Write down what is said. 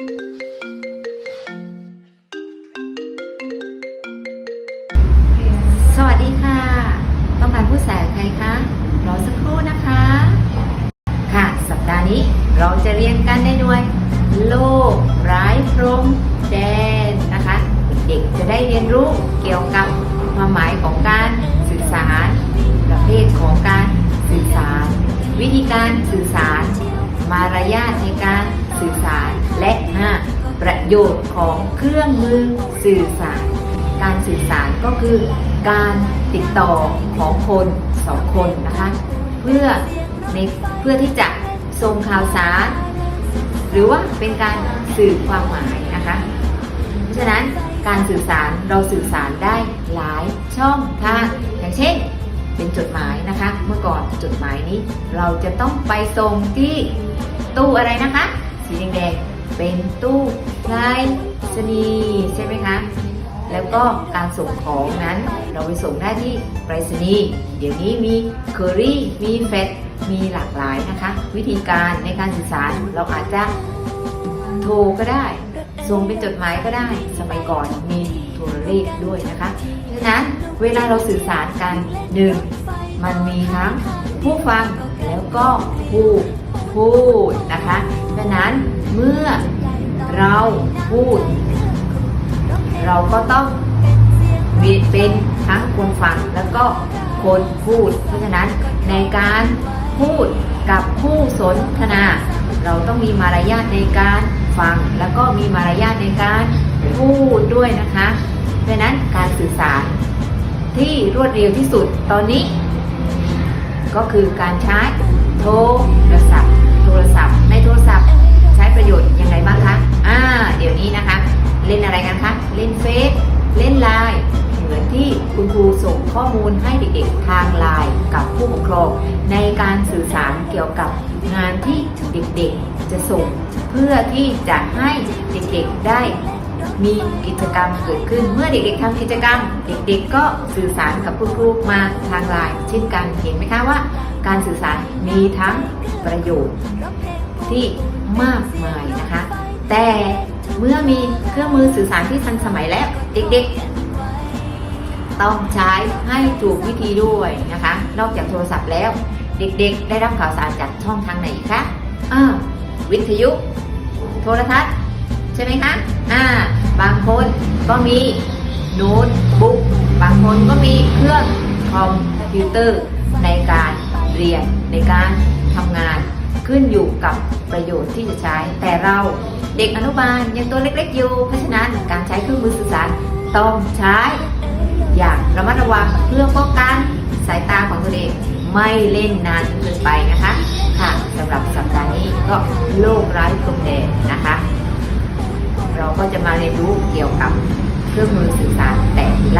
สวัสดีค่ะ ต้องการผู้แสนใครคะ รอสักครู่นะคะ ค่ะ สัปดาห์นี้เราจะเรียนกันในหน่วย โลกร้ายพรมแดนนะคะ เด็กจะได้เรียนรู้เกี่ยวกับความหมายของการสื่อสาร ประเภทของการสื่อสาร วิธีการสื่อสาร มารยาทในการสื่อสาร และ 5. ประโยชน์ของเครื่องมือสื่อสาร การสื่อสารก็คือการติดต่อของคนสองคนนะคะเพื่อในเพื่อที่จะส่งข่าวสาร หรือว่าเป็นการสื่อความหมายนะคะเพราะฉะนั้นการสื่อสารเราสื่อสารได้หลายช่องทางอย่างเช่นเป็นจดหมายนะคะ เมื่อก่อนจดหมายนี้เราจะต้องไปส่งที่ ตู้อะไรนะคะ สีแดงๆเป็นตู้ไพรษณีใช่ไหมคะ แล้วก็การส่งของนั้นเราไปส่งได้ที่ไปรษณีย์เดี๋ยวนี้มีเคอรี่มีเฟสมีหลากหลายนะคะ วิธีการในการสื่อสารเราอาจจะโทรก็ได้ส่งเป็นจดหมายก็ได้ สมัยก่อนมีโทรเลขด้วยนะคะฉะนั้นเวลาเราสื่อสารกันหนึ่งมันมีทั้งผู้ฟังแล้วก็ผู้ พูดนะคะฉะนั้นเมื่อเราพูด เราก็ต้องมีเป็นทั้งคนฟังแล้วก็คนพูด เพราะฉะนั้นในการพูดกับผู้สนทนา เราต้องมีมารยาทในการฟัง แล้วก็มีมารยาทในการพูดด้วยนะคะเพราะนั้นการสื่อสารที่รวดเร็วที่สุดตอนนี้ ก็คือการใช้โทรศัพท์ ข้อมูลให้เด็กๆทางไลน์กับผู้ปกครอง ในการสื่อสารเกี่ยวกับงานที่เด็กๆจะส่ง เพื่อที่จะให้เด็กๆได้มีกิจกรรมเกิดขึ้น เมื่อเด็กๆทำกิจกรรม เด็กๆ ก็สื่อสารกับคุณครูมาทางไลน์เช่นกันเห็นไหมคะว่า การสื่อสารมีทั้งประโยชน์ที่มากมายนะคะ แต่เมื่อมีเครื่องมือสื่อสารที่ทันสมัยแล้ว เด็กๆ ต้องใช้ให้ถูกวิธีด้วยนะคะ นอกจากโทรศัพท์แล้ว เด็กๆ ได้รับข่าวสารจากช่องทางไหนคะอ่าวิทยุ โทรทัศน์ใช่ไหมคะอ่าบางคนก็มีโน้ตบุ๊กบางคนก็มีเครื่องคอมพิวเตอร์ในการเรียนในการทำงานขึ้นอยู่กับประโยชน์ที่จะใช้ แต่เราเด็กอนุบาลยังตัวเล็กๆอยู่เพราะฉะนั้นการใช้เครื่องมือสื่อสารต้องใช้ อย่างระมัดระวังเพื่อป้องกันสายตาของตัวเองไม่เล่นนานเกินไปนะคะ ค่ะสำหรับสัปดาห์นี้ก็โลกไร้พรมแดงนะคะ เราก็จะมาเรียนรู้เกี่ยวกับเครื่องมือสื่อสารแต่ละ